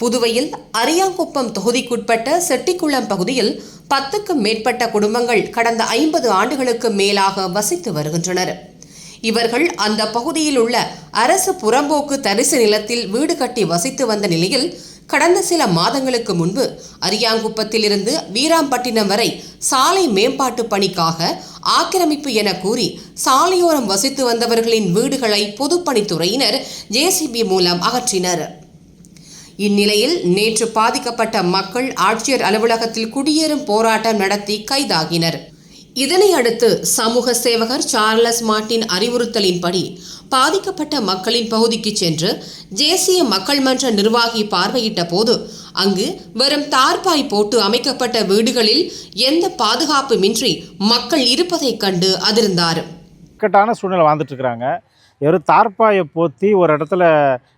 புதுவையில் அரியாங்குப்பம் தொகுதிக்குட்பட்ட செட்டிக்குளம் பகுதியில் பத்துக்கும் மேற்பட்ட குடும்பங்கள் கடந்த ஐம்பது ஆண்டுகளுக்கு மேலாக வசித்து வருகின்றனர். இவர்கள் அந்த பகுதியில் உள்ள அரசு புறம்போக்கு தரிசு நிலத்தில் வீடு கட்டி வசித்து வந்த நிலையில் கடந்த சில மாதங்களுக்கு முன்பு அரியாங்குப்பத்திலிருந்து வீராம்பட்டினம் வரை சாலை மேம்பாட்டு பணிக்காக ஆக்கிரமிப்பு என கூறி சாலையோரம் வசித்து வந்தவர்களின் வீடுகளை பொதுப்பணித்துறையினர் ஜேசிபி மூலம் அகற்றினர். இந்நிலையில் நேற்று பாதிக்கப்பட்ட மக்கள் ஆட்சியர் அலுவலகத்தில் குடியேறும் போராட்டம் நடத்தி கைதாகினர். இதனை அடுத்து சமூக சேவகர் சார்லஸ் மார்ட்டின் அறிவுறுத்தலின்படி பாதிக்கப்பட்ட மக்களின் பகுதிக்கு சென்று தேசிய மக்கள் மன்ற நிர்வாகி பார்வையிட்ட போது அங்கு வெறும் தார்பாய் போட்டு அமைக்கப்பட்ட வீடுகளில் எந்த பாதுகாப்புமின்றி மக்கள் இருப்பதைக் கண்டு அதிர்ந்தார். இக்கட்டான சூழ்நிலை வாழ்ந்துட்டு இருக்கிறாங்க. வெறும் தார்ப்பாயை போற்றி ஒரு இடத்துல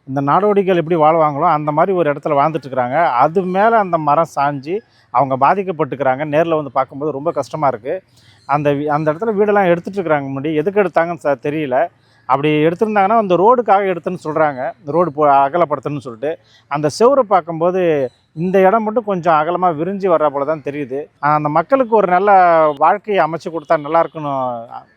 இந்த நாடோடிகள் எப்படி வாழ்வாங்களோ அந்த மாதிரி ஒரு இடத்துல வாழ்ந்துட்டுருக்குறாங்க. அது மேலே அந்த மரம் சாஞ்சு அவங்க பாதிக்கப்பட்டுக்கிறாங்க. நேரில் வந்து பார்க்கும்போது ரொம்ப கஷ்டமாக இருக்குது அந்த அந்த இடத்துல வீடெல்லாம் எடுத்துட்டுருக்குறாங்க முன்னாடி. எதுக்கு எடுத்தாங்கன்னு சார் தெரியல. அப்படி எடுத்திருந்தாங்கன்னா அந்த ரோடுக்காக எடுத்துன்னு சொல்கிறாங்க இந்த ரோடு போ அகலப்படுத்தணும்னு சொல்லிட்டு. அந்த செவரை பார்க்கும்போது இந்த இடம் மட்டும் கொஞ்சம் அகலமாக விரிஞ்சு வர்ற போல தான் தெரியுது அந்த மக்களுக்கு ஒரு நல்ல வாழ்க்கையை அமைச்சு கொடுத்தா நல்லா இருக்குன்னு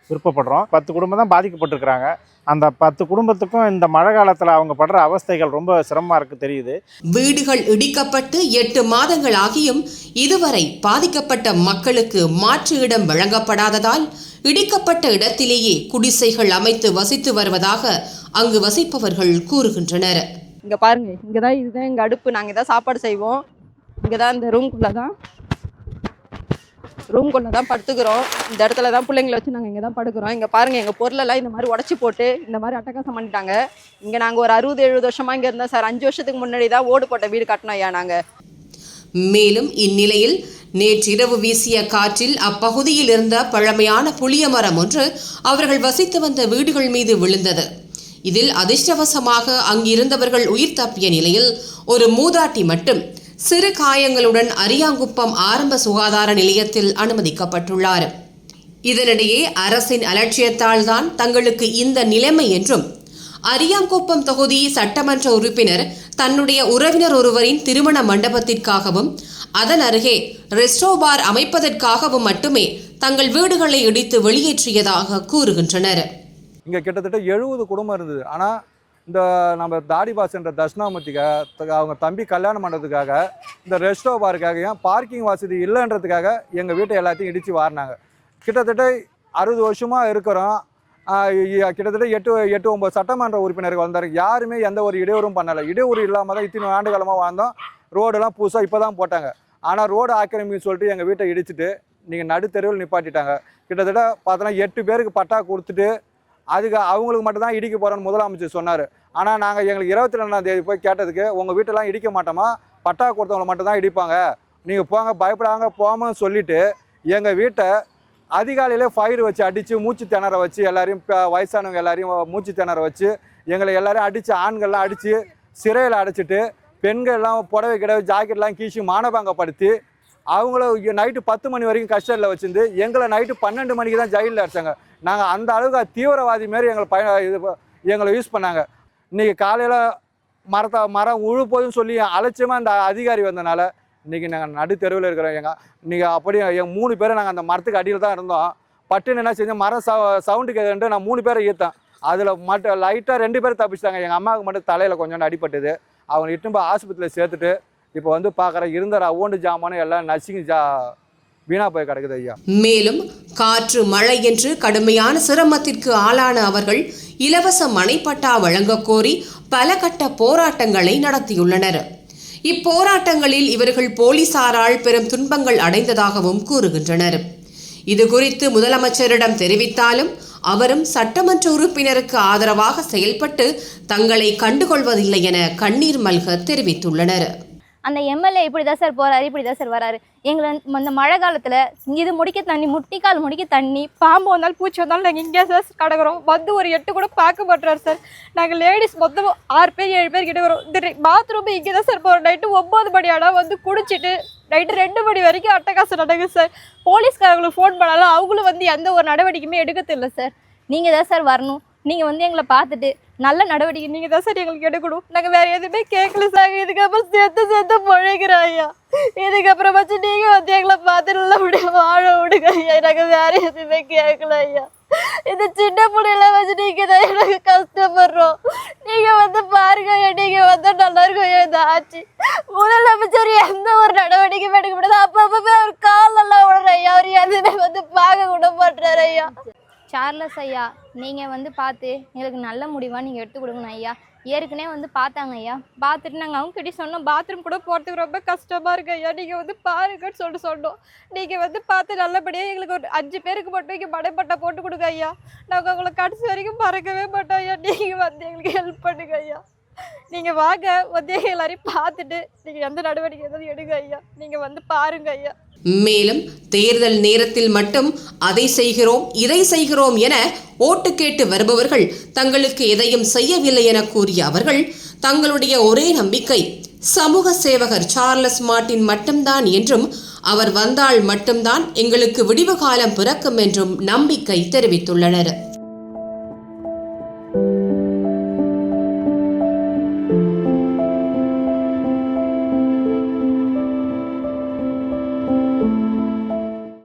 விருப்பப்படுறோம். பத்து குடும்பம் தான் பாதிக்கப்பட்டிருக்கிறாங்க. அந்த பத்து குடும்பத்துக்கும் இந்த மழை காலத்தில் அவங்க படுற அவஸ்தைகள் ரொம்ப சிரமமாக இருக்குது தெரியுது. வீடுகள் இடிக்கப்பட்டு எட்டு மாதங்கள் ஆகியும் இதுவரை பாதிக்கப்பட்ட மக்களுக்கு மாற்று இடம் வழங்கப்படாததால் இடிக்கப்பட்ட இடத்திலேயே குடிசைகள் அமைத்து வசித்து வருவதாக அங்கு வசிப்பவர்கள் கூறுகின்றனர். இங்கே பாருங்க இங்கே தான் இதுதான் எங்கள் அடுப்பு. நாங்கள் தான் சாப்பாடு செய்வோம். இங்கே தான் இந்த ரூம்குள்ளே தான் ரூம்குள்ளே தான் படுத்துக்கிறோம். இந்த இடத்துல தான் பிள்ளைங்கள வச்சு நாங்கள் இங்கே தான் படுக்கிறோம். இங்கே பாருங்கள் எங்கள் பொருளெல்லாம் இந்த மாதிரி உடச்சி போட்டு இந்த மாதிரி அட்டகாசம் பண்ணிட்டாங்க. இங்கே நாங்கள் ஒரு அறுபது எழுபது வருஷமாக இங்கே இருந்தோம் சார் அஞ்சு வருஷத்துக்கு முன்னாடி தான் ஓடு போட்ட வீடு கட்டினோம் ஐயா நாங்கள் மேலும் இந்நிலையில் நேற்றிரவு வீசிய காற்றில் அப்பகுதியில் இருந்த பழமையான புளிய மரம் ஒன்று அவர்கள் வசித்து வந்த வீடுகள் மீது விழுந்தது. இதில் அதிர்ஷ்டவசமாக அங்கிருந்தவர்கள் உயிர் தப்பிய நிலையில் ஒரு மூதாட்டி மட்டும் சிறு காயங்களுடன் அரியாங்குப்பம் ஆரம்ப சுகாதார நிலையத்தில் அனுமதிக்கப்பட்டுள்ளார். இதனிடையே அரசின் அலட்சியத்தால் தான் தங்களுக்கு இந்த நிலைமை என்றும் அரியாங்குப்பம் தொகுதி சட்டமன்ற உறுப்பினர் தன்னுடைய உறவினர் ஒருவரின் திருமண மண்டபத்திற்காகவும் அதன் அருகே ரெஸ்டோ பார் அமைப்பதற்காகவும் மட்டுமே தங்கள் வீடுகளை இடித்து வெளியேற்றியதாக கூறுகின்றனர். இங்கே கிட்டத்தட்ட எழுபது குடும்பம் இருந்தது. ஆனால் இந்த நம்ம தாடி பாஸ் என்ற தட்சிணாமூர்த்திக்காக அவங்க தம்பி கல்யாணம் பண்ணுறதுக்காக இந்த ரெஸ்டோ பாருக்காக பார்க்கிங் வசதி இல்லைன்றதுக்காக எங்கள் வீட்டை எல்லாத்தையும் இடித்து வாரினாங்க. கிட்டத்தட்ட அறுபது வருஷமாக இருக்கிறோம். கிட்டத்தட்ட எட்டு எட்டு ஒம்பது சட்டமன்ற உறுப்பினர்கள் வந்தார். யாருமே எந்த ஒரு இடையூறும் பண்ணலை. இடையூறு இல்லாமல் தான் இத்தனை ஆண்டு காலமாக வாழ்ந்தோம். ரோடெல்லாம் புதுசாக இப்போ தான் போட்டாங்க. ஆனால் ரோடு ஆக்கிரமின்னு சொல்லிட்டு எங்கள் வீட்டை இடிச்சிட்டு நீங்கள் நடுத்தெருவில் நிப்பாட்டிட்டாங்க. கிட்டத்தட்ட பார்த்தோன்னா எட்டு பேருக்கு பட்டா கொடுத்துட்டு அதுக்கு அவங்களுக்கு மட்டும் தான் இடிக்க போகிறோன்னு முதலமைச்சர் சொன்னார். ஆனால் நாங்கள் எங்களுக்கு இருபத்தி ரெண்டாம் தேதி போய் கேட்டதுக்கு உங்கள் வீட்டெல்லாம் இடிக்க மாட்டோமா? பட்டா கொடுத்தவங்களை மட்டும் தான் இடிப்பாங்க. நீங்கள் போங்க பயப்படாங்க போமான்னு சொல்லிவிட்டு எங்கள் வீட்டை அதிகாலையில் ஃபயர் வச்சு அடித்து மூச்சு திணற வச்சு எல்லாரையும் வயசானவங்க எல்லாரையும் மூச்சு திணற வச்சு எங்களை எல்லாரையும் அடித்து ஆண்கள்லாம் அடித்து சிறையில் அடைச்சிட்டு பெண்கள்லாம் புடவை கிடவை ஜாக்கெட்லாம் கீசி மானபங்கப்படுத்தி அவங்கள நைட்டு பத்து மணி வரைக்கும் கஸ்டடியில் வச்சுருந்து எங்களை நைட்டு பன்னெண்டு மணிக்கு தான் ஜெயிலில் அடித்தாங்க நாங்கள் அந்த அளவுக்கு தீவிரவாதி மாரி எங்களை பய இது எங்களை யூஸ் பண்ணாங்க. இன்றைக்கி காலையில் மரத்தை மரம் உழு போதுன்னு சொல்லி அலட்சியமாக அந்த அதிகாரி வந்தனால இன்றைக்கி நாங்கள் நடு தெருவில் இருக்கிறோம். எங்கள் இன்றைக்கி அப்படியே எங்கள் மூணு பேரும் நாங்கள் அந்த மரத்துக்கு அடியில் தான் இருந்தோம். பட்டுன்னு என்ன செஞ்சேன் மரம் சவு சவுண்டு கேட்குன்ட்டு நான் மூணு பேரை ஈர்த்தேன். அதில் மட்டும் லைட்டாக ரெண்டு பேரும் தப்பிச்சிட்டாங்க. எங்கள் அம்மாவுக்கு மட்டும் தலையில் கொஞ்சோண்டு அடிப்பட்டது அவங்க இட்டுன்னு போய் ஆஸ்பத்திரியில் சேர்த்துட்டு இப்போ வந்து பார்க்குற இருந்த ஓண்டு ஜாமானும் எல்லாம் நசிங்கி ஜா வீணாக போய் கிடக்குது ஐயா. மேலும் காற்று மழை என்று கடுமையான சிரமத்திற்கு ஆளான அவர்கள் இலவச மனைப்பட்டா வழங்கக் கோரி பல கட்ட போராட்டங்களை நடத்தியுள்ளனர். இப்போராட்டங்களில் இவர்கள் போலீசாரால் பெரும் துன்பங்கள் அடைந்ததாகவும் கூறுகின்றனர். இது குறித்து முதலமைச்சரிடம் தெரிவித்தாலும் அவரும் சட்டமன்ற உறுப்பினருக்கு ஆதரவாக செயல்பட்டு தங்களை கண்டுகொள்வதில்லை என கண்ணீர் மல்க தெரிவித்துள்ளனர். அந்த எம்எல்ஏ இப்படி தான் சார் போகிறாரு இப்படி தான் சார் வராரு. எங்களை அந்த மழை காலத்தில் இது முடிக்க தண்ணி முட்டிக்கால் முடிக்க தண்ணி பாம்பு வந்தாலும் பூச்சி வந்தாலும் நாங்கள் இங்கே சார் கிடக்குறோம் வந்து ஒரு எட்டு கூட பார்க்க மாட்டுறாரு சார் நாங்கள் லேடிஸ் மொத்தம் ஆறு பேர் ஏழு பேர் கிட்ட வரோம். இந்த பாத்ரூம் இங்கே தான் சார் போகிறோம் நைட்டு ஒம்பது மணி ஆனால் வந்து குடிச்சிட்டு நைட்டு ரெண்டு மணி வரைக்கும் அட்டகாசம் நடக்குது சார் போலீஸ்காரங்களுக்கு ஃபோன் பண்ணாலும் அவங்களும் வந்து எந்த ஒரு நடவடிக்கையுமே எடுக்கிறது இல்லை சார் நீங்கள் தான் சார் வரணும். நீங்கள் வந்து எங்களை பார்த்துட்டு நல்ல நடவடிக்கை நீங்கள் தான் சார் எங்களுக்கு எடுக்கணும் நாங்கள் வேறு எதுவுமே கேட்கல சார் இதுக்கப்புறம் சேர்த்து சேர்த்து பழகிறோம் ஐயா. இதுக்கப்புறம் வச்சு நீங்கள் வந்து எங்களை பார்த்து நல்லபடியாக வாழ விடுங்க ஐயா. நாங்கள் வேறு எதுவுமே கேட்கல ஐயா. இந்த சின்ன பிள்ளைல வச்சு நீங்கள் தான் எனக்கு கஷ்டப்படுறோம். நீங்கள் வந்து பாருங்க ஐயா. நீங்கள் வந்து நல்லா இருக்கும் இந்த ஆட்சி. முதலமைச்சர் எந்த ஒரு நடவடிக்கையும் எடுக்க முடியாது. அப்பப்போ அவர் காலெல்லாம் விடுற ஐயா. அவர் எதுவுமே வந்து பார்க்க கூட மாட்டுறாரு ஐயா. சார்லஸ் ஐயா நீங்கள் வந்து பார்த்து எங்களுக்கு நல்ல முடிவாக நீங்கள் எடுத்து கொடுங்கண்ணா ஐயா. ஏற்கனவே வந்து பார்த்தாங்க ஐயா. பார்த்துட்டு நாங்கள் அவங்க கிட்டே சொன்னோம் பாத்ரூம் கூட போகிறதுக்கு ரொம்ப கஷ்டமாக இருக்கு ஐயா. நீங்கள் வந்து பாருங்கன்னு சொல்லிட்டு சொன்னோம். நீங்கள் வந்து பார்த்து நல்லபடியாக எங்களுக்கு ஒரு அஞ்சு பேருக்கு மட்டும் இங்கே மடைப்பட்டா போட்டு கொடுங்க ஐயா. நாங்கள் உங்களை கடைசி வரைக்கும் மறக்கவே மாட்டோம் ஐயா. நீங்கள் வந்து எங்களுக்கு ஹெல்ப் பண்ணுங்க ஐயா. நீங்கள் வாங்க வந்து எல்லாரையும் பார்த்துட்டு நீங்கள் எந்த நடவடிக்கை எதாவது எடுங்க ஐயா. நீங்கள் வந்து பாருங்க ஐயா. மேலும் தேர்தல் நேரத்தில் மட்டும் அதை செய்கிறோம் இதை செய்கிறோம் என ஓட்டு கேட்டு வருபவர்கள் தங்களுக்கு எதையும் செய்யவில்லை என கூறிய அவர்கள் தங்களுடைய ஒரே நம்பிக்கை சமூக சேவகர் சார்லஸ் மார்ட்டின் மட்டும்தான் என்றும் அவர் வந்தால் மட்டும்தான் எங்களுக்கு விடிவு காலம் பிறக்கும் என்றும் நம்பிக்கை தெரிவித்துள்ளனர்.